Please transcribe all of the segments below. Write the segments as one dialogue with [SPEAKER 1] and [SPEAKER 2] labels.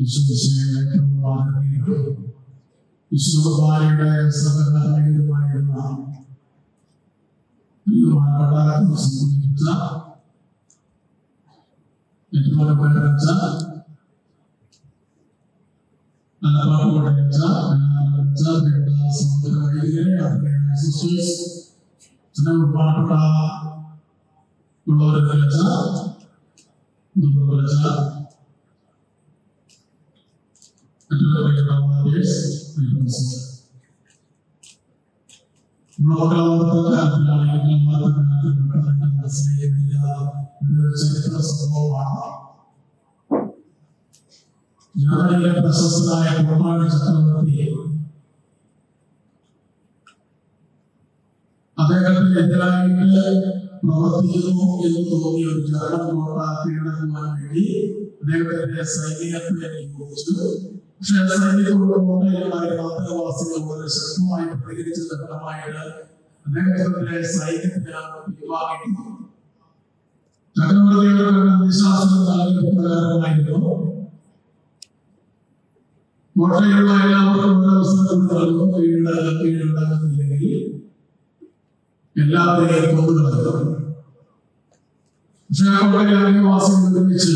[SPEAKER 1] വിശുദ്ധിശയുടെ ഏറ്റവും ആദരണീയരും വിശുദ്ധകുമാരിയുടെ സഹകാരികളുമായിരുന്ന പണ്ടാരത്തിൽ സംബന്ധിച്ച ഏറ്റവും പേരച്ച നല്ലപാട്ടുകൊണ്ടച്ച വെച്ച വേണ്ട സമുദ്ര വൈദ്യരെ ആദരണീയ സിസ്റ്റേഴ്സ് ചില ബഹുമാനപ്പെട്ട ഉള്ളവരെ വിളിച്ച വിളിച്ച മക്കളെ കാലത്തിലാണെങ്കിൽ കാലത്തിൽ പെട്ടെന്ന് മനസ്സിലാക്കിയ ഒരു ചരിത്ര സംഭവമാണ് ജർമ്മനിയിലെ പ്രശസ്തനായ കുർബാന ചക്രവർത്തി അദ്ദേഹത്തിനെതിരായിട്ട് പ്രവർത്തിക്കുന്നു എന്ന് തോന്നിയ ഒരു ജർമ്മൻ കോട്ട കീഴടക്കുവാൻ വേണ്ടി അദ്ദേഹത്തിന്റെ സൈനികത്തെ നിയോഗിച്ചു പക്ഷേ കോട്ടയിലുണ്ടായിരുന്ന അന്തേവാസികൾ വളരെ ശക്തമായി പ്രതികരിച്ചതിന്റെ ഫലമായിട്ട് അദ്ദേഹത്തിന്റെ സൈന്യത്തിന് പിൻവാങ്ങി ചക്രവർത്തിയുടെ വിശ്വാസം നൽകിയ പ്രകാരമായിരുന്നു എല്ലാവർക്കും ഒരു അവസരം നൽകും കീഴടങ്ങുന്നില്ലെങ്കിൽ എല്ലാവരെയും കൊന്നുകളയും പക്ഷെ കോട്ടയിലെ അംഗവാസികൾ ഒരുമിച്ച്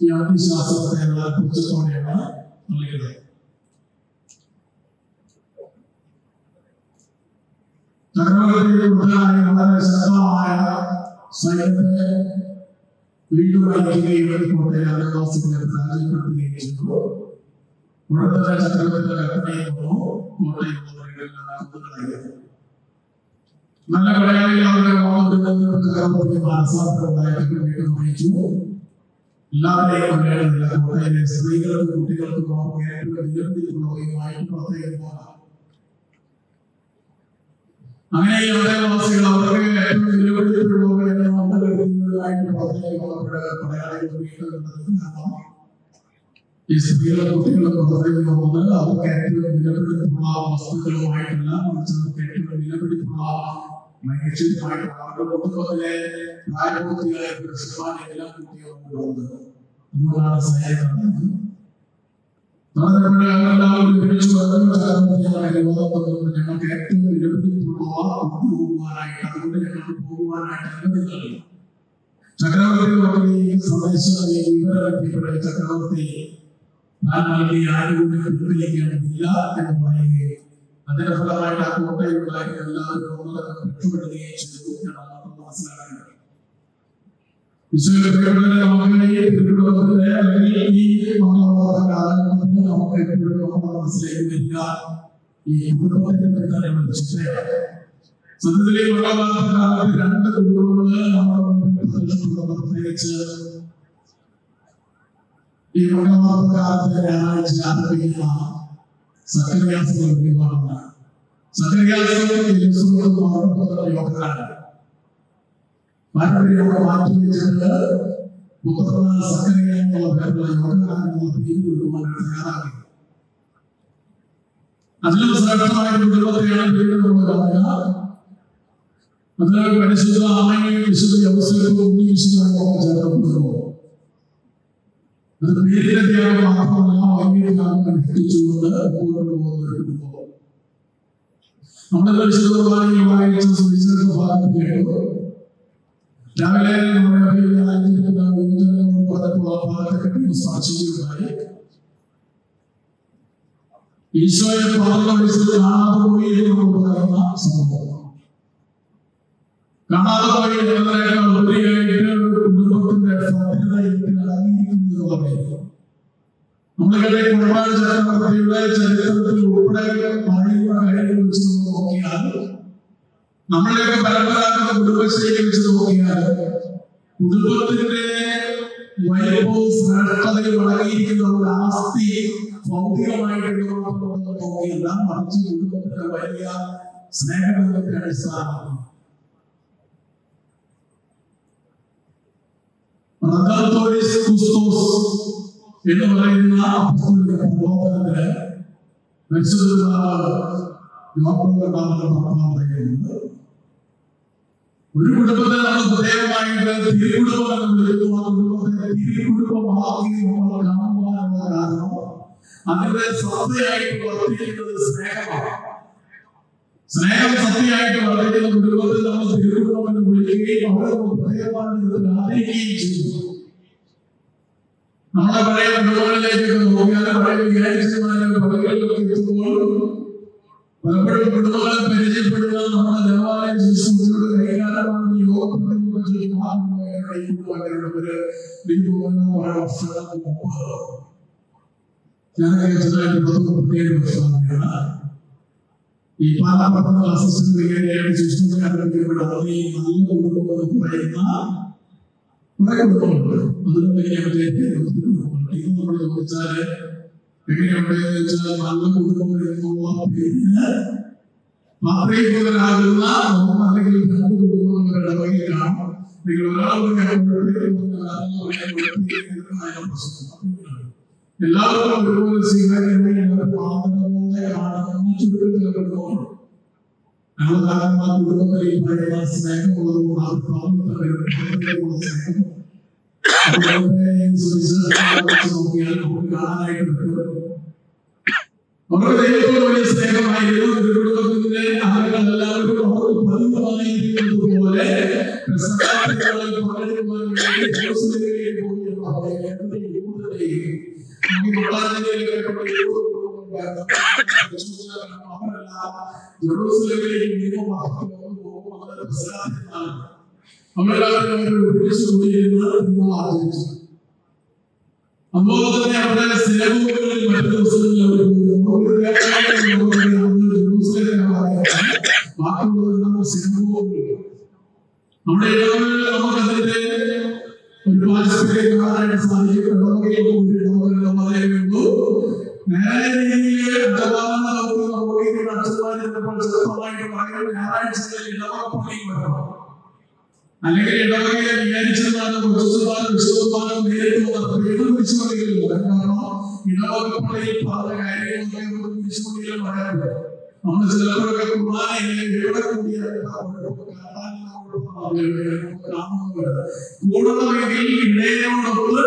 [SPEAKER 1] ഈ അന്ത്യശാസ്ത്രത്തെ കുറിച്ചത്തോടെയാണ് നൽകിയത് ചക്രവർത്തിയുടെ പ്രധാന വളരെ ശക്തമായ സൈന്യത്തെ വീണ്ടും അയക്കുകയും ഈ കോട്ടയിലെ അംഗവാസികളെ പരാജയപ്പെടുത്തുകയും ചെയ്തു. ഉടനെ ചക്രവർത്തിയുടെ കൽപ്പനയിൽ കോട്ടയിലുള്ളവരെല്ലാം കൊന്നുകളയും നല്ല കളയാളികളുടെ ചക്രവർത്തി മാനസാന്തരമുണ്ടായിട്ട് വീണ്ടും നയിച്ചു എല്ലാവരെയും കൊല്ലേണ്ടതില്ല കോട്ടയിലെ സ്ത്രീകൾക്കും കുട്ടികൾക്കും അവർക്ക് ഏറ്റവും വിലപിടിച്ചുള്ളവയുമായിട്ട് പുറത്തേക്ക് പോകാം അങ്ങനെ ഈ അന്തേവാസികൾ അവർക്ക് ഏറ്റവും വിലപിടിച്ചുള്ളവയെന്ന് നമ്മൾ കരുതുന്നതുമായിട്ട് പുറത്തേക്ക് പോകുമ്പോൾ പടയാളികൾ വീണ്ടും ഈ സ്ത്രീകളും കുട്ടികളും പുറത്തേക്ക് പോകുന്നത് അവർക്ക് ഏറ്റവും വിലപിടിപ്പുള്ള വസ്തുക്കളുമായിട്ടല്ല മറിച്ച് അവർക്ക് ഏറ്റവും വിലപിടിപ്പുള്ള മനുഷ്യരുമായിട്ടാണ് അവരുടെ കുടുംബത്തിലെ പ്രായപൂർത്തിയായ പുരുഷന്മാരെ എല്ലാം കുട്ടികളും പോകുന്നത് അതുകൊണ്ടാണ് സൈന്യം എല്ലാവരും വന്നുകൊണ്ട് ഞങ്ങൾക്ക് ഏറ്റവും വിലപിടിപ്പുള്ള കൊണ്ടുപോകുവാനായിട്ട് അതുകൊണ്ട് ഞങ്ങൾക്ക് പോകുവാനായിട്ട് അനുമതി നൽകി ചക്രവർത്തി ഈ സന്ദേശം ഈ വിവരം എത്തിയപ്പോഴേ ചക്രവർത്തി ഞാൻ നൽകിയ ആനുകൂല്യം പിൻവലിക്കേണ്ടതില്ല എന്ന് പറയുകയും അതിന്റെ ഫലമായിട്ട് ആ കോട്ടയിലുണ്ടായിരുന്ന എല്ലാ രോഗങ്ങളും രക്ഷപ്പെടുകയും ചെയ്തു എന്നാണ് നമുക്ക് മംഗളവാദ കാലഘട്ടത്തിൽ നമുക്ക് എപ്പോഴും മനസ്സിലേക്ക് ഈ കുടുംബത്തെ പറ്റി തന്നെ ചിന്തയാണ് സത്യത്തിൽ ഈ രണ്ട് കുടുംബങ്ങൾ നമ്മുടെ പ്രത്യേകിച്ച് ഈ മംഗളവാദ കാലത്ത് ഞായറാഴ്ച ആരംഭിക്കുന്ന സക്രിയാസുകൾ വിഭാഗമാണ് സക്രിയാസുകൾ യോഗമാണ് പാരമ്പര്യമൊക്കെ മാറ്റി വെച്ചിട്ട് പുത്രനായ സക്രിയ എന്നുള്ള പേരുള്ള യോഗകാരനുള്ള പേര് കൊടുക്കുവാനാണ് തയ്യാറാക്കി അതിലും ശ്രേഷ്ഠമായ കുടുംബത്തെയാണ് പേര് നമ്മൾ കാണുക അത് പരിശുദ്ധ അമ്മയും വിശുദ്ധ യവസവും ഉണ്ണി വിശുദ്ധമൊക്കെ ചേർക്കപ്പെടുന്നു അത് ത്യാഗം മാത്രമല്ല വൈകിട്ട് ത്യാഗം അനുഷ്ഠിച്ചുകൊണ്ട് മുമ്പോട്ട് പോകുന്ന ഒരു കുടുംബം നമ്മുടെ പരിശുദ്ധ വായിച്ച സുവിശേഷ ഭാഗത്ത് കേട്ടു രാവിലെ നമ്മുടെ യുവജനങ്ങളോട് പറഞ്ഞപ്പോൾ ആ ഭാഗത്തെ പറ്റി സ്പർശിക്കുകയുണ്ടായി ഈശോയെ കാണാതെ പോയി എന്നതിനേക്കാൾ ഉപരിയായിട്ട് കേട്ട കുർബാന ചക്രവർത്തിയുടെ ചരിത്രത്തിൽ ഉൾപ്പെടെ വെച്ച് നോക്കിയാൽ നമ്മുടെയൊക്കെ പരമ്പരാഗത കുടുംബശ്രീയെ വെച്ച് നോക്കിയാൽ കുടുംബത്തിന്റെ വൈഭവവും ശ്രേഷ്ഠതയും അടങ്ങിയിരിക്കുന്ന ഒരു ആസ്തി ഭൗതികമായിട്ട് നോക്കിയല്ല മറിച്ച് കുടുംബത്തിന്റെ വലിയ സ്നേഹബന്ധത്തിന്റെ അടിസ്ഥാനമാണ് റദാത്തോരിസ് കുസ്തോസ് എന്ന് പറയുന്ന പ്രബോധനത്തിൽ പറയുന്നത് ഒരു കുടുംബത്തെ നമ്മൾ പ്രത്യേകമായിട്ട് തിരുകുടുംബം എന്ന് വിളിക്കുന്നു. ആ കുടുംബത്തെ തിരുകുടുംബമാക്കി നമ്മൾ കാണുവാനുള്ള അതിന്റെ സത്തയായിട്ട് വർദ്ധിക്കുന്നത് സ്നേഹമാണ്. സ്നേഹം സത്യമായിട്ട് വർദ്ധിക്കുന്ന കുടുംബത്തിൽ നമ്മൾ തിരുക്കുടുംബം എന്ന് വിളിക്കുകയും അവരെ ഭയപ്പാട് ആദരിക്കുകയും നമ്മുടെ പഴയ കുടുംബങ്ങളിലേക്ക് നോക്കിയാൽ പഴയ വികാരിച്ചമാരുടെ പള്ളികളിലൊക്കെ എത്തുമ്പോൾ പലപ്പോഴും കുടുംബങ്ങളെ പരിചയപ്പെടുക നമ്മുടെ ദേവാലയ ശുശ്രൂഷയുടെ കൈകാലമാണ് യോഗപ്രതിമുഖ ഒരു വർഷങ്ങൾക്ക് മുമ്പ് ഞാൻ ചെറുതായിട്ട് പത്ത് മുപ്പത്തിയേഴ് വർഷമാണ് ഈ പാലാപട്ടണ അസിസ്റ്റന്റ് വികാരിയായിട്ട് ശുശ്രൂഷ ആരംഭിക്കുമ്പോൾ ഈ നല്ല കുടുംബം എന്ന് പറയുന്ന കുറെ എനിക്ക് മറ്റേ കുടുംബങ്ങളുണ്ട് ഇത് നമ്മൾ ചോദിച്ചാൽ എങ്ങനെയുണ്ടെന്ന് വെച്ചാൽ നല്ല കുടുംബം എന്നുള്ള പേരിന് നമുക്ക് അല്ലെങ്കിൽ രണ്ട് കുടുംബങ്ങളുടെ ഇടവകയിൽ കാണും അല്ലെങ്കിൽ ഒരാൾ എല്ലാവർക്കും ഒരുപോലെ സ്വീകാര്യമായി പാത്രങ്ങളെ കാണുന്ന ചുരുക്കത്തിലെ കുടുംബങ്ങളുണ്ട് ഞങ്ങൾ കാരണം ആ കുടുംബത്തിൽ ഈ പറയുന്ന സ്നേഹമുള്ളതുകൊണ്ട് ആ പ്രാമുഖ്യമുള്ള സ്നേഹം നോക്കിയാൽ നമുക്ക് കാണാനായിട്ട് പറ്റും അവരുടെ ദൈവത്തോട് വലിയ സ്നേഹമായിരുന്നു കുടുംബത്തിന്റെ ആളുകളെല്ലാവരും അവർക്ക് പതിവായിരിക്കുന്നത് പോലെ അവരെല്ലാവരും അവർ ഒരുമിച്ച് കൂടിയിരുന്ന് ആചരിച്ചു അതുപോലെ തന്നെ അവിടെ സിനഗോഗുകളിൽ മറ്റു ദിവസങ്ങളിൽ അവർ ബാക്കിയുള്ളത് സിനഗോഗുകൾ നമ്മുടെ ഇടവകളിൽ നമുക്കതിന്റെ ഒരു പാരസ്പര്യം കാണാനായിട്ട് സാധിക്കും. ഇടവകയിൽ ഒരു ഇടവകളിൽ ഇടപാടുന്ന നമുക്ക് നമുക്ക് അച്ഛന്മാരെ ചിലപ്പോൾ ചെറുപ്പമായിട്ട് പറയും ഞായറാഴ്ചകളിൽ ഇടവക പള്ളിയിൽ വരണം അല്ലെങ്കിൽ ഇടവകയെ വിചാരിച്ചതാണ് പ്രൊഫസർമാരും വിശുദ്ധന്മാരും നേരിട്ട് വന്ന പേര് വിളിച്ചുകൊണ്ടിരിക്കില്ല കാരണം ഇടവകപ്പള്ളിയിൽ നമുക്ക് വിളിച്ചുകൊണ്ടിരിക്കാൻ നമ്മൾ ചിലപ്പോഴൊക്കെ കൂടിയാലും കൂടണമെങ്കിൽ ഇടയോടൊത്ത്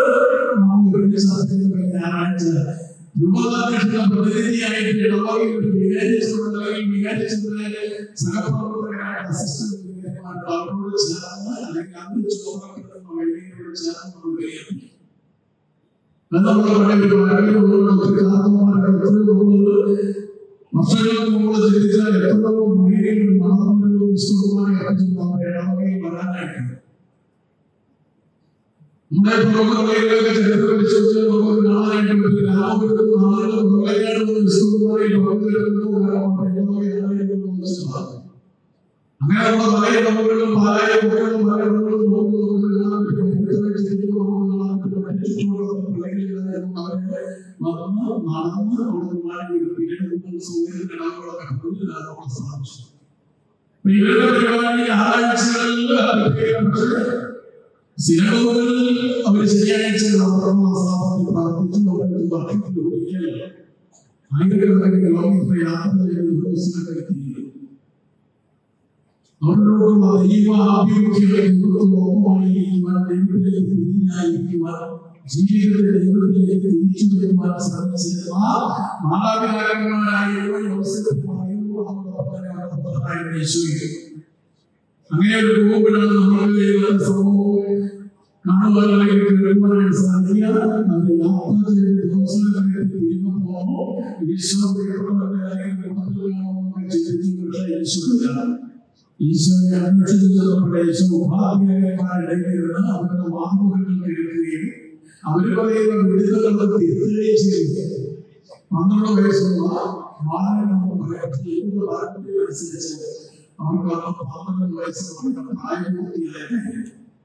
[SPEAKER 1] നമ്മൾ ഒരുമിച്ച് സത്യത്തിൽ ഞായറാഴ്ച രൂപതാധ്യക്ഷ പ്രതിനിധിയായിട്ട് ഇടവകയിൽ ഒരു അല്ലെങ്കിൽ വികാരിച്ചതിന്റെ സഹപ്രവർത്തകരായ അസിസ്റ്റന്റ് അവരോട് ചേർന്ന് അല്ലെങ്കിൽ അന്ന് ചോദിക്കുന്ന വഴിയോട് ചേർന്ന് നമ്മൾ വിലയിരുത്തി അത് നമ്മുടെ പഴയ ഒത്തിരി കാരണന്മാരുടെ എത്രയോ തോന്നുന്നത് വർഷങ്ങൾക്ക് മുമ്പ് ചിന്തിച്ചാൽ എത്രയോ മൈലികൾ നടന്നു നമ്മുടെ ഇടവകയിൽ വരാനായിട്ട് നമ്മുടെ പ്രമുഖങ്ങളിലൊക്കെ ചരിത്രം വിശ്വസിച്ച് നമുക്ക് കാണാനായിട്ട് പറ്റും രാമപുരത്ത് ആളുകൾ പ്രളയാണ് വിശുദ്ധമായി അങ്ങനെ നമ്മുടെ പല ഇടവകളിലും പാലായ കുട്ടികളും പല വന്ന് നടന്ന് അവിടെ കൂടുതലാണ് സാധിച്ചു. ഇവരുടെ പരിപാടി ഞായറാഴ്ചകളിൽ സിനഗോഗുകളിൽ അവർ ശനിയാഴ്ച പ്രാർത്ഥിച്ചു ഭക്തി ഒരിക്കൽ ആയിരക്കണക്കിന് കിലോമീറ്റർ യാത്ര ചെയ്ത് എത്തിയിരുന്നു അവരോടുള്ള ദൈവ ആഭിമുഖ്യമായിരിക്കുവാൻ ദൈവത്തിലേക്ക് തിരിഞ്ഞായിരിക്കുവാൻ ജീവിതത്തെ ദൈവത്തിലേക്ക് തിരിച്ചു വരുവാൻ ശ്രമിച്ചിരുന്ന യേശുവും. അങ്ങനെ ഒരു രൂപമാണ് നമ്മളുടെ സമൂഹം അല്ലെങ്കിൽ കേൾക്കുവാനായിട്ട് സാധിക്കുക അത് യാത്ര ചെയ്ത് ദിവസങ്ങളിലേക്ക് തിരികുമ്പോൾ ഈശോ പ്രിയപ്പെട്ടവരുടെ അല്ലെങ്കിൽ കുടുംബത്തിലാണോ എന്നൊക്കെ ചിന്തിച്ചു പക്ഷേ ഈശോയില്ല ഈശോയെ അന്വേഷിച്ച് നമ്മുടെ ഈശോ ഭാഗ്യമാരുടെ അവരുടെ വാക്കുകൾ കേൾക്കുകയും അവർ പറയുന്ന വിടുതലുകൾ തിരുത്തുകയും ചെയ്തു പന്ത്രണ്ട് വയസ്സുള്ള ബാലൻ എന്ന് പറയുന്നത് അനുസരിച്ച് അവർക്ക് പന്ത്രണ്ട് വയസ്സുള്ള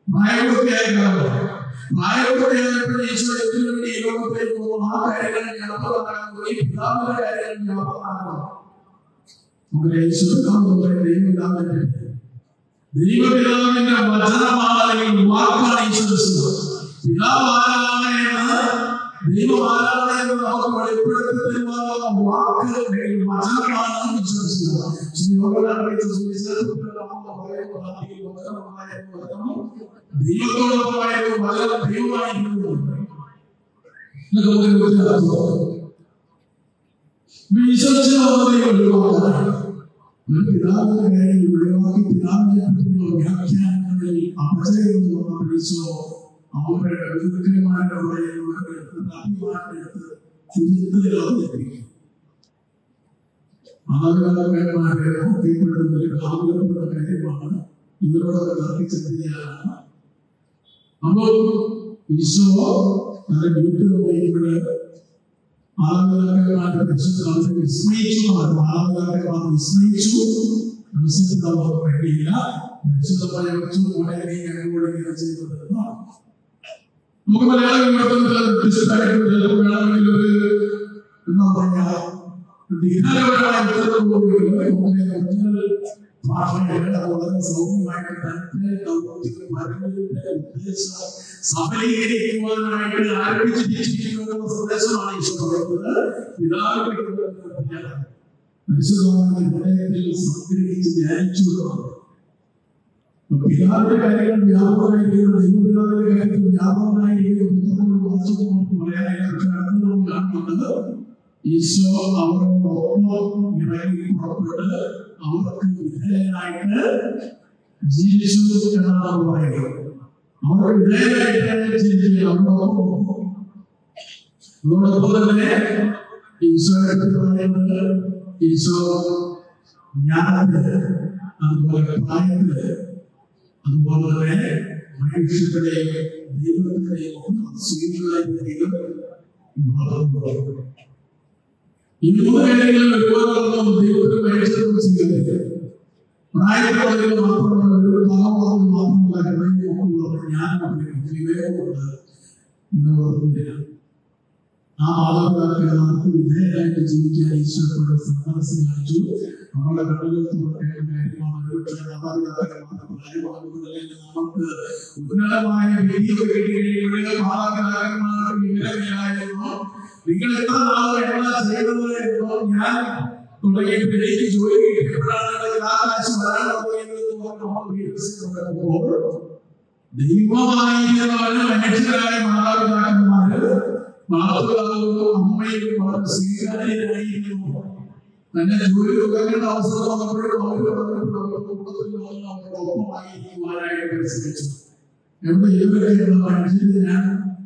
[SPEAKER 1] പ്രായപൂർത്തിയായ കാലം പ്രായപൂർത്തിയായപ്പോൾ ഈശോ എന്തിനു വേണ്ടി ഈ ലോകത്തേക്ക് പോകുന്നു ആ കാര്യങ്ങൾ വ്യാപകമാകാൻ പോയി. പിതാവിന്റെ കാര്യങ്ങൾ വ്യാപകമാകണം നമ്മുടെ ഈശോ പിതാവ് ദൈവപിതാവിന്റെ ദൈവപിതാവിന്റെ അല്ലെങ്കിൽ വാക്കാണ് ഈശ്വര പിതാവ് ആരാണ് എന്ന് ദൈവം ആരാണ് എന്ന് നമുക്ക് വെളിപ്പെടുത്തി തരുവാനുള്ള വാക്ക് അല്ലെങ്കിൽ വചനമാണ് ദൈവത്തോടൊപ്പമായിരുന്നു വചനം ദൈവമായിരുന്നു പിതാവിന്റെ കാര്യം ഒഴിവാക്കി പിതാവിനെ പറ്റിയുള്ള വ്യാഖ്യാനങ്ങളിൽ അപചയം വിളിച്ചോ അവരുടെ ഗുരുക്കന്മാരുടെ പറയുന്നവരുടെ അഭിമാനെടുത്ത് തിരുത്തൽ അവതരിപ്പിക്കും. മാതാപിതാക്കന്മാരെ ഒപ്പിപ്പെടുന്ന ഒരു ആഗ്രഹമുള്ള കാര്യമാണ് ഇവരോടൊക്കെ തർക്കിച്ചത് ചെയ്യാനാണ് അപ്പോൾ ഈശോ തന്റെ വീട്ടിൽ പോയപ്പോഴ് മാതാപിതാക്കന്മാരുടെ പരിശുദ്ധ വിസ്മയിച്ചു. മാതാപിതാക്കന്മാർ വിസ്മയിച്ചു. മനസ്സിലാക്കാൻ വേണ്ടിയില്ല. പരിശുദ്ധമായ വെച്ചു മോനെ നീ ഞങ്ങളോട് ഇങ്ങനെ ചെയ്തത് എന്നാണ് നമുക്ക് മലയാള വിവർത്തനത്തിൽ ഡിസ്റ്റായിട്ട് ചിലപ്പോൾ വേണമെങ്കിൽ ഒരു എന്താ പറയാ ഭാഷയിൽ അത് വളരെ സൗമ്യമായിട്ട് തന്റെ ദൗത്യം വരവിന്റെ ഉദ്ദേശം സഫലീകരിക്കുവാനായിട്ട് ആരംഭിച്ചിരിക്കുന്ന സന്ദേശമാണ് ഈശോ പറയുന്നത് പിതാവിന്റെ ഹൃദയത്തിൽ സംഗ്രഹിച്ച് ധ്യാനിച്ചു എന്നാണ് പിതാവിന്റെ കാര്യങ്ങൾ വ്യാപകമായിരിക്കുന്നു ദൈവപിതാവിന്റെ കാര്യത്തിൽ പറയാനില്ല പക്ഷെ അടുത്ത് നമ്മൾ കാണുന്നത് ഈശോ അവരോടൊപ്പം ഇറങ്ങി പുറപ്പെട്ട് അവർക്ക് വിധേയനായിട്ട് ജീവിച്ചു എന്നാണ് പറയുന്നത് അവർക്ക് വിധേയനായിട്ട് ജീവിക്കുക അവരോടൊപ്പം അതോടൊപ്പം തന്നെ ഈശോയെ പറ്റി പറയുന്നത് ഈശോ ജ്ഞാനത്തിൽ അതുപോലെ പ്രായത്തിൽ അതുപോലെ തന്നെ മനുഷ്യരുടെയും ദൈവത്തിന്റെയും ഒക്കെ സ്വീകാര്യതയും വളർന്നു ഈ മൂന്ന് കാര്യങ്ങളിൽ ഒരുപാടൊന്നും ദൈവത്തിന് ഒരു താമസം മാത്രമല്ല ഹൃദയമുള്ള ജ്ഞാനമുണ്ട് വിവേകമുണ്ട് എന്നോർക്കുന്നില്ല ആ മാതാപിതാക്കന്മാർക്ക് വിധേയരായിട്ട് ജീവിക്കാൻ ഈശ്വരനോട് സന്മനസ് കാണിച്ചു നമ്മുടെ പ്രായമാകുമ്പോഴല്ലെങ്കിൽ നമുക്ക് ഉന്നതമായ നിങ്ങൾ എത്ര നാൾ എന്താ ചെയ്തത് എന്നോ ഞാൻ തുടങ്ങിയപ്പോൾ എനിക്ക് ജോലി കിട്ടിയപ്പോഴാണ് ആ കാശ് വരാൻ തുടങ്ങിയത് നമ്മൾ മനുഷ്യരായ മാതാപിതാക്കന്മാര് മാതാപിതാവും അമ്മയും വളരെ സ്വീകാര്യരായിരുന്നു. തന്നെ ജോലി തുടങ്ങേണ്ട അവസരം വന്നപ്പോഴും അവർ പറഞ്ഞപ്പോഴും അവരുടെ കുടുംബത്തിൽ വന്ന് അവരോടൊപ്പമായിരിക്കുവാനായിട്ട് പരിശ്രമിച്ചു എവിടെ ഇവരൊക്കെയുള്ള മനുഷ്യര് ഞാൻ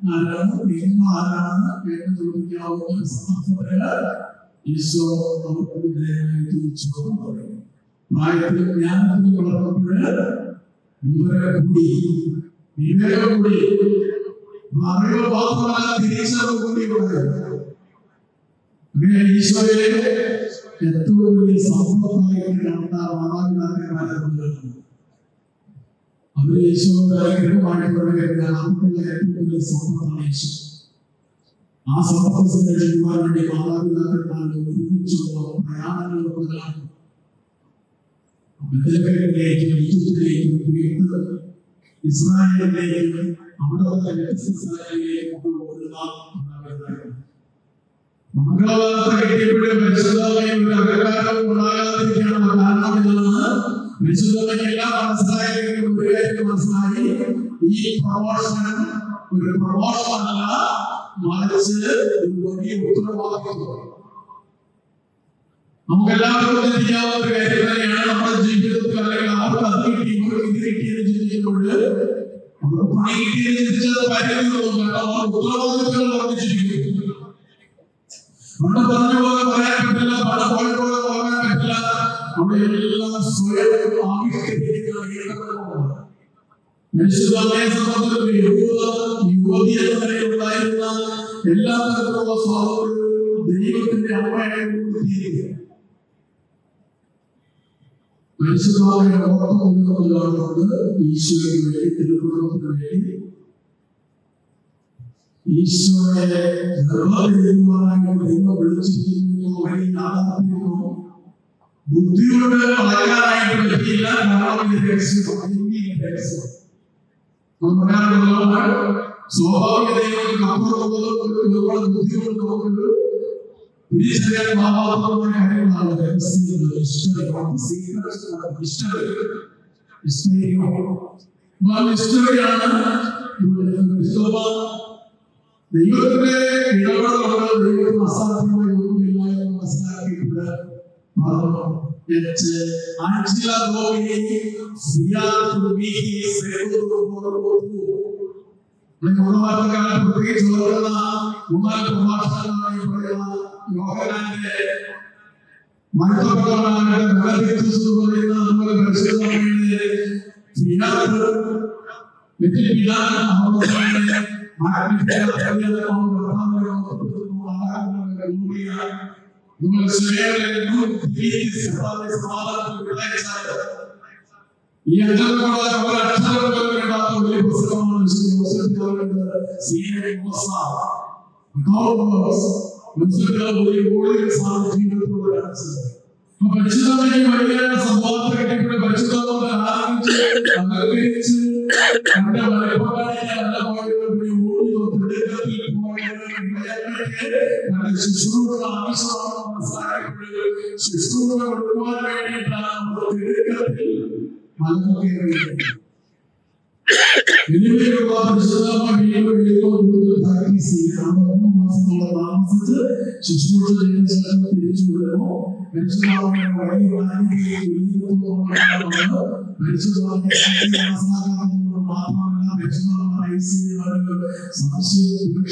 [SPEAKER 1] ആരാണ് നിങ്ങൾ ആരാണ് എന്ന് ചോദിക്കാവുന്ന സന്ദർഭത്തിൽ ഈശോ വിധേയനായി ജീവിച്ചു എന്ന് പറയും പ്രായത്തിൽ ജ്ഞാനത്തിൽ കൂടി വിവേകം കൂടി അറിവ് മാത്രമല്ല തിരിച്ചറിവ് കൂടി ഉണ്ടായിരുന്നു അങ്ങനെ ഏറ്റവും വലിയ സമ്പത്തായിട്ട് കണ്ട മാതാപിതാക്കന്മാരെ കൊണ്ടുവരുന്നു അവർ ഈശോയുടെ അനുഗ്രഹമായിട്ടുള്ള കഴിഞ്ഞാൽ അവർക്കുള്ള ഏറ്റവും വലിയ സമ്പത്താണ് ഈശോ. ആ സമ്പത്ത് സംരക്ഷിക്കുവാൻ വേണ്ടി മാതാപിതാക്കന്മാരുടെ ഒരുമിച്ചുള്ള പ്രയാണങ്ങൾ മുതലാണ് ബദലകളിലേക്കും ഈജിപ്തിലേക്കും വീണ്ടും ഇസ്രായേലിലേക്കും അവിടെ നിന്ന് വ്യത്യസ്ത സ്ഥലങ്ങളിലേക്കും ഒക്കെ ഓടുന്ന മാതാപിതാക്കൾ മംഗളവാർത്ത കിട്ടിയപ്പോഴും പരിശുദ്ധമായ ഒരു അഹങ്കാരം ഉണ്ടാകാതിരിക്കാനുള്ള കാരണം ഇതാണ് പരിശുദ്ധമയ്ക്ക് എല്ലാം ഒരു കാര്യം മനസ്സിലായി ഈ പ്രമോഷൻ ഒരു പ്രമോഷനല്ല മറിച്ച് ഒരു വലിയ ഉത്തരവാദിത്വം നമുക്ക് എല്ലാവർക്കും ഒരു കാര്യം തന്നെയാണ് നമ്മുടെ വേണ്ട അവർ ഉത്തരവാദിത്തങ്ങൾ വർദ്ധിച്ചിരിക്കുന്നു പണ്ട് പറഞ്ഞ പോലെ പറയാൻ പറ്റില്ല പണ്ട് പോയ പോലെ പോകാൻ പറ്റില്ല അവിടെ എല്ലാം സ്വയം ആവിഷ്കരിക്കുന്ന ഇടപെടലുണ്ട് പരിശുദ്ധമയെ സംബന്ധിച്ച് യഹൂദ യുവതി എന്ന നിലയിലുണ്ടായിരുന്ന എല്ലാ തരത്തിലുള്ള സ്വാതന്ത്ര്യവും ദൈവത്തിന്റെ അമ്മയായി തീരുക പരിശുദ്ധമായ ഓർമ്മ കാണുന്നത് ഈശോയ്ക്ക് വേണ്ടി തിരുക്കുടുംബത്തിന് വേണ്ടി ഈശോയെ ഗർഭധരിക്കുവാനായിട്ട് ദൈവം വിളിച്ചിരിക്കുന്നു വഴി യാഥാർത്ഥ്യമാണോ ബുദ്ധിയോട് വളരാനായിട്ട് പറ്റിയില്ല കാരണം സ്വാഭാവിക ദൈവങ്ങൾക്ക് ഒരുപാട് ബുദ്ധിമുട്ട് നമുക്ക് തിരിച്ചറിയാൻ പാകാവുന്ന കാര്യങ്ങളാണ് സീക്രട്സ് ഹിസ്റ്ററി ഹിസ്റ്ററിയാണ് ഹിസ്റ്ററിയാണ് ദൈവത്തിന്റെ ഇടപെടലുകൾ ദൈവത്തിന് അസാധ്യമായി ഒന്നുമില്ല എന്ന് മനസ്സിലാക്കാൻ പറഞ്ഞു എച്ച് ആഞ്ചില ഗോവി ഫിയാത്ത് ബിഹി സെഗുറു പോറു ഉണവാർത്തക്കാർ പ്രത്യേകിച്ച് ഓർക്കുന്ന ഉമാൽ പ്രഭാഷണമായി പറയുന്ന യോഹനാന്റെ മഹത്വപ്രദമായിട്ട് ബലവിത്വസ് പറയുന്ന നമ്മുടെ പരിശുദ്ധമയുടെ ഫിയാത്ത് വെറ്റിപ്പിടാൻ അവരുടെ ഈ അഞ്ചോടെ ഒരു അക്ഷരം പോലും വേണ്ടാത്ത വലിയ പുസ്തകമാണ് വിശുദ്ധ യോസേഫിന്റെ സീനിയർ മോസ വലിയ കൂടുതൽ സാധിക്കുന്നതിലൂടെ കാണിച്ചത് അപ്പൊ പരിശുദ്ധമായി വലിയ സംഭവത്തെ കിട്ടിയപ്പോൾ പരിശുദ്ധമായി ആരംഭിച്ച് അലങ്കരിച്ച് തന്റെ വലപ്പകാരിയെ അല്ല പോയത് പിന്നെ ഓടി തിടുക്കത്തിൽ പോയത് തന്റെ ശുശ്രൂഷ ആവശ്യമാണ് മനസ്സിലാക്കിയപ്പോൾ ശുശ്രൂഷ കൊടുക്കുവാൻ വേണ്ടിയിട്ടാണ് നമ്മൾ തിടുക്കത്തിൽ മലമൊക്കെ കൂടുതൽ പ്രാക്ടീസ് ചെയ്യാം മൂന്ന് മാസത്തോളം താമസിച്ച് ശുശ്രൂഷ ചെയ്ത ശേഷം തിരിച്ചു പരിശുദ്ധമായ വഴി പരിശുദ്ധമായ മനസ്സിലാക്കാത്തതുകൊണ്ട് മാത്രമല്ല പരിശുദ്ധമായ സംശയവും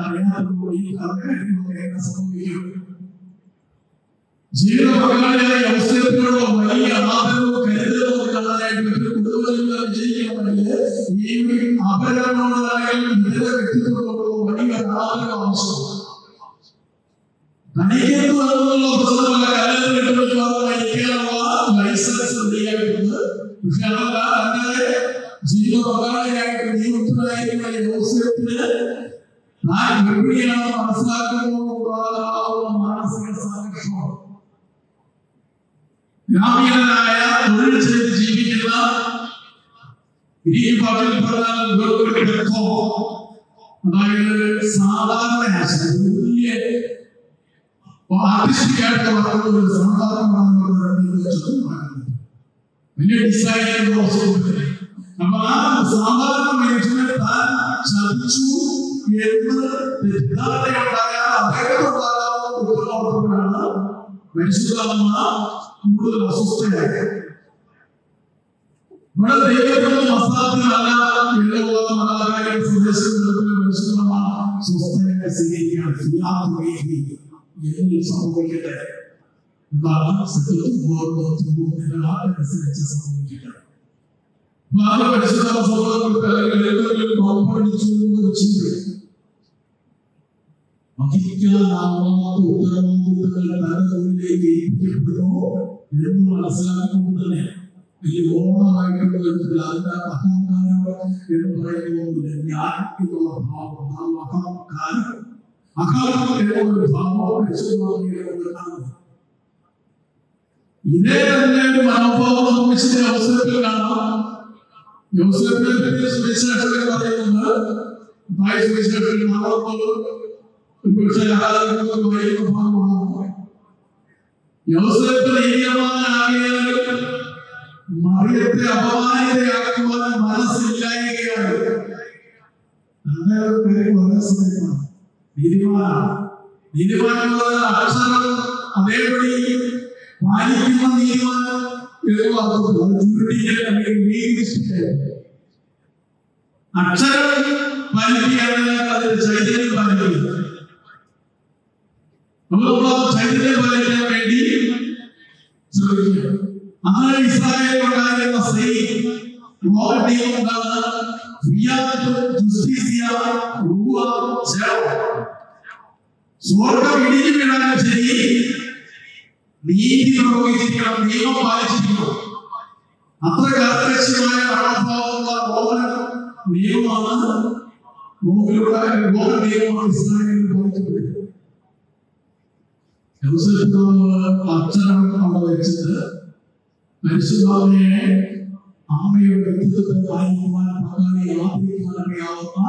[SPEAKER 1] അറിയാത്തതുകൊണ്ട് ഈ കാര്യങ്ങളൊക്കെ സംഭവിക്കും ജീവിത പങ്കാളിയായ അവസരത്തിലുള്ള വലിയ ആദരവും കരുതലും കാണാനായിട്ട് ഗ്രാമീണനായ തൊഴിൽ ചെയ്ത് ജീവിക്കുന്ന ഈ ഭാഷയിൽ പറഞ്ഞാൽ വെറും ദുഃഖം അതായത് സാധാരണ ആശയം വലിയ ആർട്ടിസ്റ്റിക് ആയിട്ട് പറയുന്ന ഒരു സാധാരണ വലിയ ഡിസൈൻ അപ്പൊ ആ സാധാരണ മനുഷ്യനെ താൻ ചതിച്ചു എന്ന് തെറ്റിദ്ധാരണയുണ്ടായാൽ അദ്ദേഹത്തുണ്ടാകാവുന്ന ദുഃഖം പരിശുദ്ധമ്മ കൂടുതൽ അസ്വസ്ഥയായി. ഇവിടെ ദൈവത്തിന്റെ അസാധ്യമല്ല. എന്നുള്ള മലയാള സന്ദേശങ്ങളുടെ പരിശുദ്ധമ്മ സ്വസ്ഥയെ സ്വീകരിക്കുകയാണ് സംഭവിക്കട്ടെ എന്താണ് സത്യത്വം അനുസരിച്ച് സംഭവിക്കട്ടെ പരിശുദ്ധ സഹോദരങ്ങൾക്ക് അല്ലെങ്കിൽ എന്തെങ്കിലും തൊഴിലേക്ക് ഏൽപ്പിക്കപ്പെടുന്നു എന്ന് തന്നെ വലിയ ഓണമായിട്ടുള്ള ഒരു എന്ന് പറയുന്നതില്ല ഞാൻ എന്നുള്ള ഭാവം ആ എന്നുള്ള ഭാവം പരിശുദ്ധമാക്കിയത് ഇതേ തന്നെ ഒരു മനോഭാവം നമുക്ക് അവസരത്തിൽ കാണാം യോസഫിനെ പറ്റി സുവിശേഷത്തിൽ പറയുന്നുണ്ട് തായ് സുവിശേഷത്തിൽ നാളെ ഒരുപക്ഷെ ആരാധനകൾക്ക് വലിയ ഭാഗമാണ് യോസഫ് നീതിമാനാകിയാൽ മറിയത്തെ അപമാനിതയാക്കുവാൻ സമയത്താണ് നീതിമാനാണ്. എന്ന് അക്ഷരം അതേപടി പാലിക്കുന്ന നീതിമാൻ എന്നുള്ള അർത്ഥത്തിൽ അത് ചുരുട്ടിയിൽ അല്ലെങ്കിൽ നീതിഷ്ഠിക്കുക അക്ഷരം പാലിക്കുകയാണ് അതിന്റെ ചൈതന്യം പാലിക്കുക നമ്മൾ ചൈതന്യം പാലിക്കാൻ വേണ്ടി ശ്രമിക്കുക അങ്ങനെ ഇസ്രായേൽ ഉണ്ടായിരുന്ന സ്ത്രീ റൂവ ചേർവ് സ്വർഗം ഇടിഞ്ഞു വീണാലും ശരി നീതി നിർവഹിച്ചിരിക്കണം നിയമം അത്ര കർക്കശമായ മനോഭാവമുള്ള റോമൻ നിയമമാണ്. റോമിലുള്ള റോമൻ നിയമമാണ് ഇസ്രായേലിൽ പാലിക്കപ്പെട്ടത് അക്ഷരം അവിടെ വെച്ചിട്ട് പരിശുദ്ധാമയെ അമ്മയുടെ വ്യക്തിത്വത്തെ വായിക്കുവാൻ പങ്കാളി ആഗ്രഹിക്കുവാൻ അറിയാവുന്ന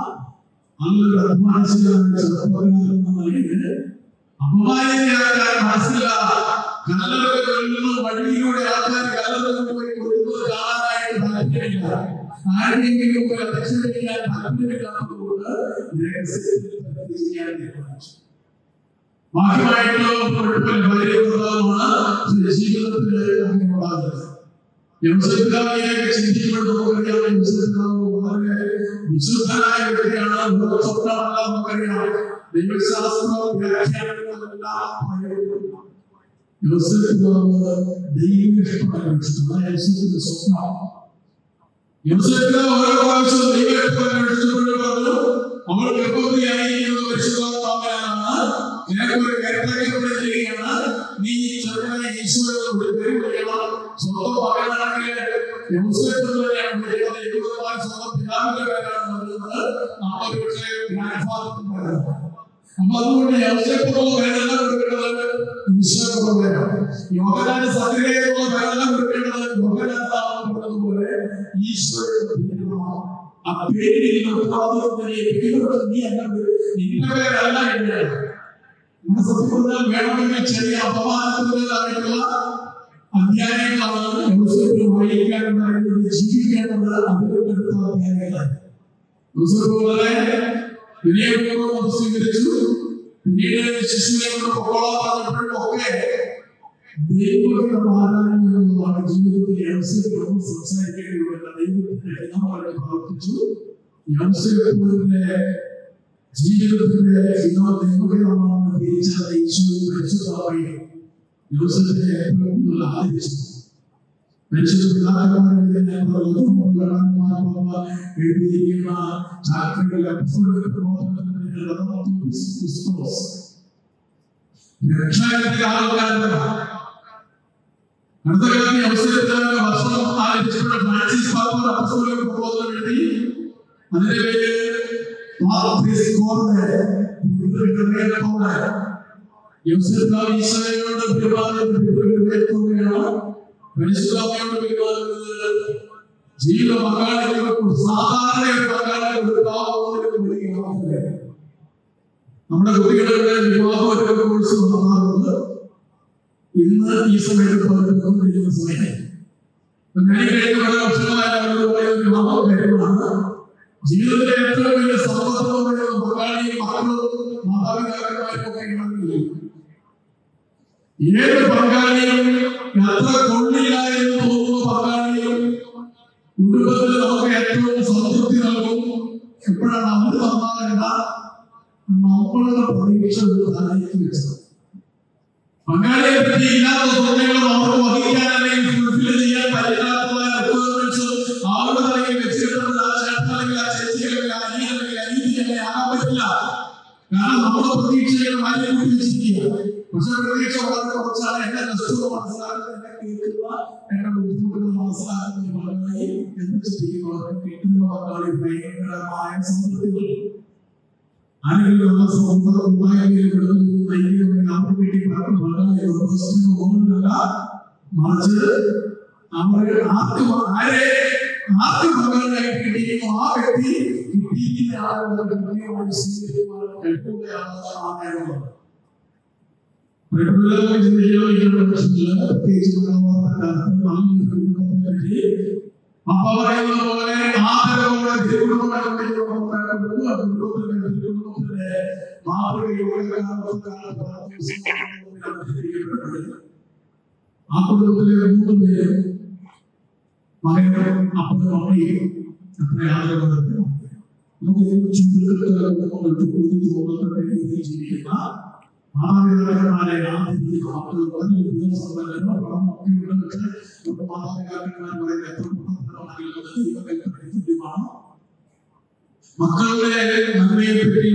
[SPEAKER 1] നല്ലൊരു അധ്വാനിച്ചതാണ് ചെറുപ്പക്കാരൻ എന്ന നിലയിൽ കൊല്ലുന്ന വഴിയിലൂടെ ആൾക്കാർ കല്ലറകൾ പോയി കൊല്ലുന്നത് കാണാനായിട്ട് താല്പര്യമില്ല ആരെങ്കിലും പോയി അധ്യക്ഷനിക്കാൻ താല്പര്യമില്ലാത്തതുകൊണ്ട് രഹസ്യത്തിൽ ചെയ്യാൻ തീരുമാനിച്ചു ബാഹ്യമായിട്ട് കുഴപ്പമില്ല ഭാര്യ ഭർത്താവുമാണ് ജീവിതത്തിൽ അങ്ങനെ ഉണ്ടാകുന്നത് യവസപിതാവിനെയൊക്കെ ചിന്തിക്കുമ്പോൾ നമുക്കറിയാം യവസപിതാവ് വളരെ വിശുദ്ധനായ വ്യക്തിയാണ്. സ്വപ്നമല്ല നമുക്കറിയാം. ദൈവശാസ്ത്ര വ്യാഖ്യാനങ്ങളെല്ലാം ദൈവം സ്വപ്നം. യവസപിതാവ് ഓരോ പ്രാവശ്യവും ദൈവത്തെ പറഞ്ഞു അവൾ ഗർഭവതിയായിരിക്കുന്നത് പരിശുദ്ധാത്മാവിനാണ് നിനക്കൊരു നീ ചെറുതായി ഈശോയോട് വിളിക്കണം സ്വന്തം മകനാണെങ്കിൽ സ്വന്തം പിതാവിന്റെ പേരാണ് നൽകുന്നത് നമ്മൾ പക്ഷേ അപ്പൊ അതുകൊണ്ട് യൗസേപ്പിനുള്ള പേരല്ല കൊടുക്കേണ്ടത് ഈശോയുള്ള പേരാണ് യോഗനാന് സക്രിയയുള്ള പേരല്ല കൊടുക്കേണ്ടത് യോഗനാഥാവുന്നത് പോലെ ഈശോയുടെ പേരാണ് ആ പേരിൽ ഉത്തരവാദിത്വത്തിനെ പേരുള്ളത് നീ അല്ല നിന്റെ പേരല്ല എന്റെ നമ്മുടെ സത്യപ്രദാനം വേണമെങ്കിൽ ചെറിയ അപമാനത്തിന്റെതായിട്ടുള്ള അധ്യായങ്ങളാണ്. യോസേഫ് വായിക്കാനുണ്ടായിരുന്നത് ജീവിക്കേണ്ടത് അതിലെടുത്ത അധ്യായങ്ങളാണ്. യോസേഫ് വളരെ വിനയപൂർവം സ്വീകരിച്ചു. പിന്നീട് ശിശുവിനെ കൊണ്ട് പൊക്കോളാൻ പറഞ്ഞപ്പോഴും ഒക്കെ ദൈവത്തിന്റെ ആരാധന എന്നുള്ളതാണ് ജീവിതത്തിൽ യോസേഫ് സംസാരിക്കേണ്ടിയുള്ള ദൈവത്തിന്റെ ഹിതമായിട്ട് പ്രവർത്തിച്ചു യോസേഫിന്റെ ജീവിതത്തിന്റെ ഹിതം ദൈവഹിതമാണെന്ന് തിരിച്ചറിഞ്ഞ ഈശോയും പരിശുദ്ധമായി യോസഫിനെ കൂടുതൽ ആദരിച്ചു പരിശുദ്ധ പിതാക്കന്മാരുടെ എഴുതിയിരിക്കുന്ന ചാക്രികളിലെ രക്ഷാകരത്തിന്റെ ആൾക്കാരുടെ അടുത്ത കാലത്ത് അവസരത്തിൽ വർഷം ആരംഭിച്ചപ്പോൾ ഫ്രാൻസിസ് പാപ്പർ അപ്പസ്തോലിക പ്രബോധനം എഴുതി അതിന്റെ പേര് പാത്രിസ് കോർണെ കോർണെ യോസഫ് ഈശോയോട് പെരുമാറുകയാണ് പരിശുദ്ധാമയോട് പെരുമാറുന്നത് ജീവിത പങ്കാളികൾക്ക് സാധാരണ ഒരു പങ്കാളി കൊടുക്കാവുന്ന നമ്മുടെ കുട്ടികളുടെ വിവാഹമൊക്കെ കോഴ്സ് നടത്താറുണ്ട് ഇന്ന് ഈ സമയത്ത് പങ്കെടുക്കുന്ന സമയം ഞാൻ കഴിഞ്ഞ പല വർഷങ്ങളായി അവരോട് പറയുന്ന വിവാഹം കാര്യമാണ്. ജീവിതത്തിലെ ഏറ്റവും വലിയ പറയുന്നത് പങ്കാളിയും മക്കളും മാതാപിതാക്കന്മാരും ഏത് പങ്കാളിയും എത്ര കൊള്ളില്ല എന്ന് തോന്നുന്ന പങ്കാളിയും കുടുംബത്തിൽ നമുക്ക് ഏറ്റവും സംതൃപ്തി നൽകും. എപ്പോഴാണ് അവർ നന്നാകേണ്ട നമ്മളുടെ പ്രതീക്ഷ താഴേക്ക് വെച്ചത്. പങ്കാളിയെ പറ്റി ഇല്ലാത്ത തോന്നലുകൾ നമുക്ക് വഹിക്കാൻ അല്ലെങ്കിൽ ഫുൾഫിൽ ചെയ്യാൻ പറ്റാത്തതായ റിക്വയർമെന്റ്സ് അവരുടെ തലയിൽ വെച്ചിട്ടുള്ളത് ആ ചേട്ടൻ അല്ലെങ്കിൽ ആ ചേച്ചി അല്ലെങ്കിൽ ആ അനിയൻ അല്ലെങ്കിൽ അനീതി അങ്ങനെ ആകാൻ പറ്റില്ല. കാരണം നമ്മുടെ പ്രതീക്ഷകൾ മാറ്റി വെച്ചിരിക്കുക പക്ഷെ പ്രതീക്ഷ വളരെ കുറച്ചാണ്. എന്റെ നഷ്ടം മനസ്സിലാക്കുന്നത് എന്നെ കേൾക്കുക എന്റെ ബുദ്ധിമുട്ടുകൾ മനസ്സിലാക്കുന്ന പങ്കാളി എന്ന് ചിന്തിക്കുന്നവർക്ക് കേൾക്കുന്ന പങ്കാളി ഭയങ്കരമായ സംതൃപ്തികൾ പോകുന്നില്ല മറിച്ച് അവർ ആർക്ക് ആരെ ആർക്ക് പങ്കാളിയായി കിട്ടിയിരിക്കുന്നു? ആ വ്യക്തി കിട്ടിയിരിക്കുന്ന ആളുകളുടെ കൃത്യമായി സ്വീകരിക്കുവാൻ കഴിവുകയാണെന്ന് ആഗ്രഹമുള്ളത് പ്രകൃതിയിലൊക്കെ ചിന്തിക്കുന്ന പ്രശ്നത്തിൽ പ്രത്യേകിച്ച് നല്ലൊരു കുടുംബത്തെ പറ്റി അപ്പ പറയുന്നത് പോലെ ആദരവോടെ ആ കുടുംബത്തിലെ മൂന്ന് പേരും മകനും അപ്പനും അമ്മയും അത്ര ആദരവോടെ നമുക്ക് ചുരുക്കത്തിൽ തോന്നുന്ന രീതിയിൽ ജീവിക്കുന്ന മാതാപിതാക്കന്മാരെ മാതാപിതാക്കന്മാർ പറയുന്ന എത്ര തുല്യമാണ് മക്കളുടെ നന്മയെ പറ്റി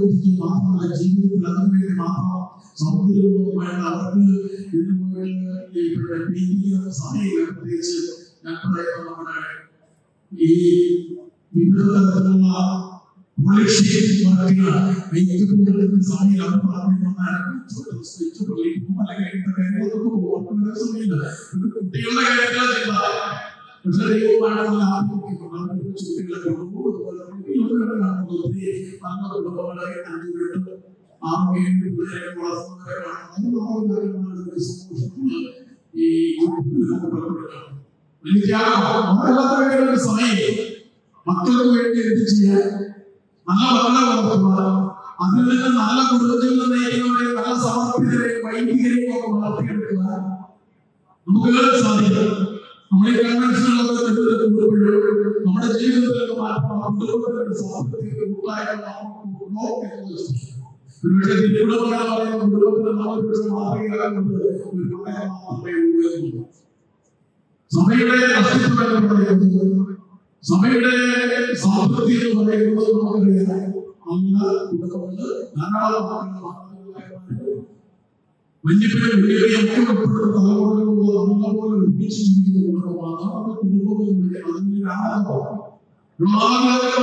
[SPEAKER 1] എനിക്ക് മാത്രമല്ല ജീവിതത്തിൽ അതിനുവേണ്ടി മാത്രം സൗന്ദര്യവും വേണ്ട അവർക്ക് ഇതിനു ഈ പെയിന്റിംഗ് സമയമില്ല പ്രത്യേകിച്ച് ഞാൻ പറയുന്ന നമ്മുടെ ഈ വിവിധ തരത്തിലുള്ള കുട്ടികളുടെ കാര്യത്തിലാണ് പക്ഷെ ദൈവമാണ് ത്യാഗം അവരെല്ലാത്ത സമയം മക്കൾക്ക് വേണ്ടി എന്ത് ചെയ്യാൻ മക്കളെ വളർത്തുക അതിൽ നിന്ന് നല്ല കുടുംബത്തിൽ നയിക്കുന്നവരെ നല്ല സമർപ്പിതരെ വൈദികരെയും ഒക്കെ വളർത്തിയെടുക്കുക നമുക്ക് സാധിക്കും നമ്മുടെ കൺവെൻഷനുകളൊക്കെ കൂടുമ്പോഴും നമ്മുടെ ജീവിതത്തിലൊക്കെ മാറ്റം കുടുംബത്തിന്റെ സ്വാതന്ത്ര്യത്തെ കൂട്ടായ്മ ഒരുപക്ഷെ തിരുവിടമെന്ന് പറയുന്ന കുടുംബത്തിന് നമ്മളൊരു മാതൃകയാകുന്നത് ഒരു പറയാൻ മാത്രമേ ഉള്ളൂ. സഭയുടെ അസ്തിത്വം പറയുന്നത് സഭയുടെ സാമ്പത്തികം എന്ന് പറയുന്നത് നമുക്കറിയാം നല്ല കുടുംബങ്ങൾ ധാരാളം വല്യപ്പനും വലിയവരെയൊക്കെ ഉൾപ്പെടുന്ന തലമുറകളുള്ള നല്ലപോലെ ഒരുമിച്ച് ജീവിക്കുന്ന കുടുംബമാണ് നമ്മുടെ കുടുംബം എന്ന് വിളിക്കുന്നത് അതിന്റെ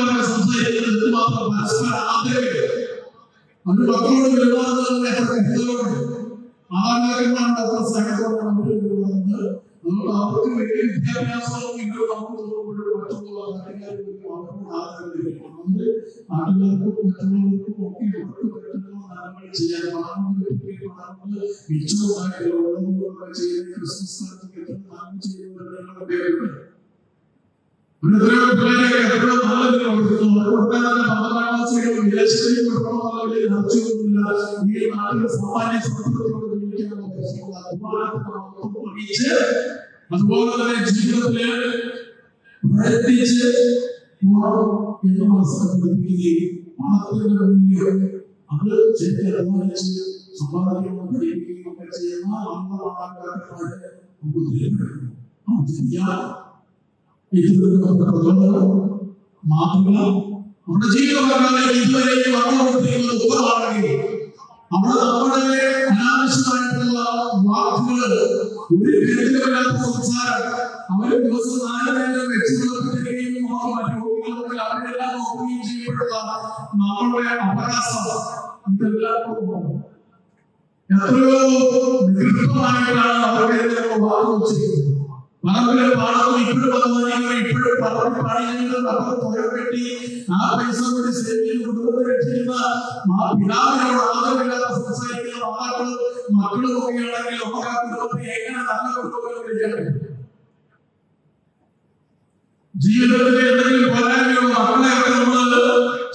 [SPEAKER 1] ഒരു സംസാരിക്കുന്നത് എന്തുമാത്രം പരസ്പര ആദരവ് അത് മക്കളോട് പെരുമാറുന്നത് മാതാപിതാക്കന്മാരുടെ അത്ര സ്നേഹത്തോടെയാണ് അവർ പെരുമാറുന്നത്? അതുകൊണ്ട് അവർക്ക് വലിയ വിദ്യാഭ്യാസവും ഇല്ല. നമുക്ക് മറ്റുള്ള നാട്ടുകാർക്ക് അവർക്ക് ആദരവ് ലഭിക്കും നാട്ടുകാർക്കും മറ്റുള്ളവർക്കും ഒക്കെ ഇവർക്ക് പറ്റുന്ന നന്മകൾ ചെയ്യാൻ പണം മിച്ചമുണ്ടാക്കിയ ഓരോന്നൊക്കെ ചെയ്യുന്ന ക്രിസ്മസ് നന്മ ചെയ്യുന്നവരുടെ എത്രയോ പിള്ളേരെ എത്രയോ തന്നെ പന്ത്രണ്ടാം ക്ലാസ്സിലും വിദേശത്തേക്ക് വിടണമെന്നുള്ള വലിയ ലക്ഷ്യമൊന്നുമില്ല ഈ നാട്ടിലെ സാമാന്യ സ്വാതന്ത്ര്യത്തോട് ജീവിക്കാനുള്ള അറിയിച്ച് അതുപോലെ തന്നെ ജീവിതത്തിൽ പ്രയത്നിച്ച് എന്ന് മനസ്സിലാക്കുകയും പണത്തിന്റെ മൂല്യം അത് ശരിക്കും അധ്വാനിച്ച് സമ്പാദിക്കുകയും പഠിക്കുകയും ഒക്കെ ചെയ്യുന്ന നല്ല മാതാപിതാക്കന്മാരെ നമുക്ക് മാതൃക നമ്മുടെ ജീവിതം ഇതുവരെയും വളർന്നുകൊണ്ടിരിക്കുന്നത് ഉപകാരമാണെങ്കിൽ അവിടെ നമ്മുടെ ഒരു ബന്ധമില്ലാത്ത സംസാരം അവർ ദിവസം നാല് നേരം വെച്ച് പുറപ്പെടുകയും രോഗികളൊക്കെ അവരെല്ലാം നോക്കുകയും ചെയ്യപ്പെടുന്ന നമ്മളുടെ അപരാസം ഇതെല്ലാം എത്രയോ നികൃഷ്ടമായിട്ടാണ് അവരുടെ വാക്ക് మనవలు పాడవు ఇప్పుడు పొందడానికి ఇప్పుడు పదవి పాడలేదు పదవి పొగబెట్టి నా పైస కూడా సేవలు కుటుంబం పెట్టిన మా పిల్లలు ఆదరణ సొసైటీలో ఆటలు మక్కలు ఒకవేళ ఒక కుటుంబం ఏకన నన్న కుటుంబం పెట్టారు ஜீவனத்திலே எல்லாரையும் பாராயணம் மக்களை இருக்கிறவங்களால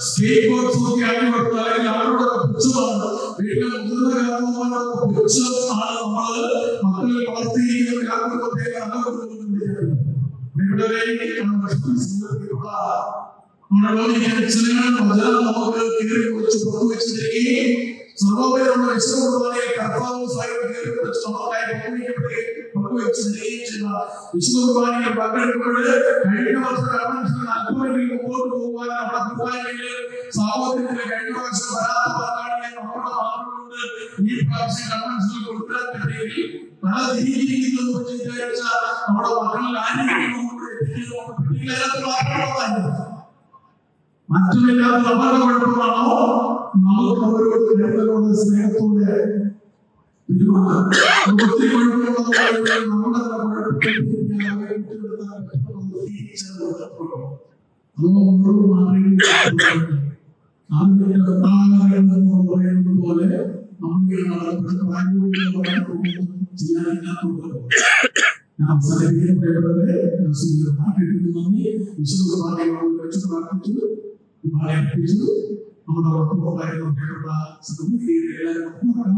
[SPEAKER 1] ஸ்டேட் போர்ட் சொல்லி ஆடி வருவாங்க யாரோட புச்சம் வீட்டில் முதல்ல காரணமான புச்சம் ஆனவங்களால மக்களை பார்த்து காரணம் എന്ന് വിളിക്കുന്നത് ഇവിടെ വചനം നമുക്ക് കീറി കുറച്ച് പുറത്തുവെച്ചിരിക്കുകയും സർവോപരിയുള്ള വിശുദ്ധ കർത്താവ് സ്വയം കീറി കുറിച്ച് നമുക്കായി പങ്കുവയ്ക്കപ്പെടുകയും പങ്കുവെച്ചിരിക്കുകയും ചെയ്യുന്ന വിശുദ്ധ കുർബാനയിൽ പങ്കെടുക്കുമ്പോൾ കഴിഞ്ഞ വർഷം കൺവെൻഷനിൽ അല്പമെങ്കിലും മുമ്പോട്ട് പോകുവാൻ നമ്മുടെ കുർബാനയിൽ സാഹോദര്യത്തിലെ കഴിഞ്ഞ വർഷം വരാത്ത പങ്കാളിയെ നമ്മുടെ മാറുകൊണ്ട് ഈ പ്രാവശ്യം കൺവെൻഷനിൽ കൊടുക്കാൻ പറ്റിയെങ്കിൽ പല തിരിഞ്ഞിരിക്കുന്നു നമ്മുടെ മക്കളിൽ ആരെങ്കിലും പറ്റിയില്ല മറ്റുമില്ലാത്ത അവരുടെ കുഴപ്പമാണോ നമുക്ക് കരുതലോടെ സ്നേഹത്തോടെ പോലെ പാട്ടിട്ട് നന്ദി വിശുദ്ധ പ്രാർത്ഥിച്ചു അർപ്പിച്ചു നമ്മുടെ ഉറപ്പുണ്ടായിരുന്ന പ്രിയപ്പെട്ട സഹോദരിയെ എല്ലാവരും പ്രിയപ്പെട്ട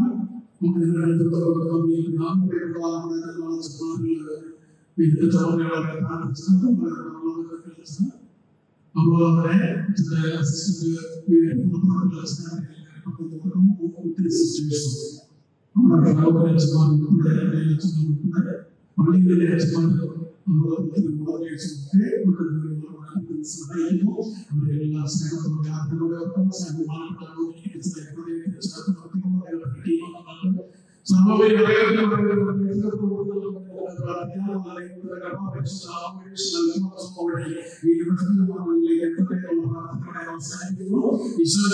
[SPEAKER 1] നമ്മുടെ വിവിധ ചോദ്യങ്ങളൊക്കെ പ്രാർത്ഥിച്ചു അപ്പോൾ അവിടെ ചില ഒത്തിരി സിസ്റ്റേഴ്സും നമ്മുടെ ലോകത്തിലെ അച്ഛന്മാർ ഉൾപ്പെടെ എന്റെ അച്ഛന്മാർ ഉൾപ്പെടെ പള്ളികളിലെ അച്ഛന്മാർ നമ്മൾ ഒത്തിരി മോഡറേഷനൊക്കെ സഹായിക്കുന്നു അവരെല്ലാം സ്നേഹത്തോടെ ആദ്യത്തോടെ ഒപ്പം ബഹുമാനപ്പെട്ട സർവപരി ഈശോ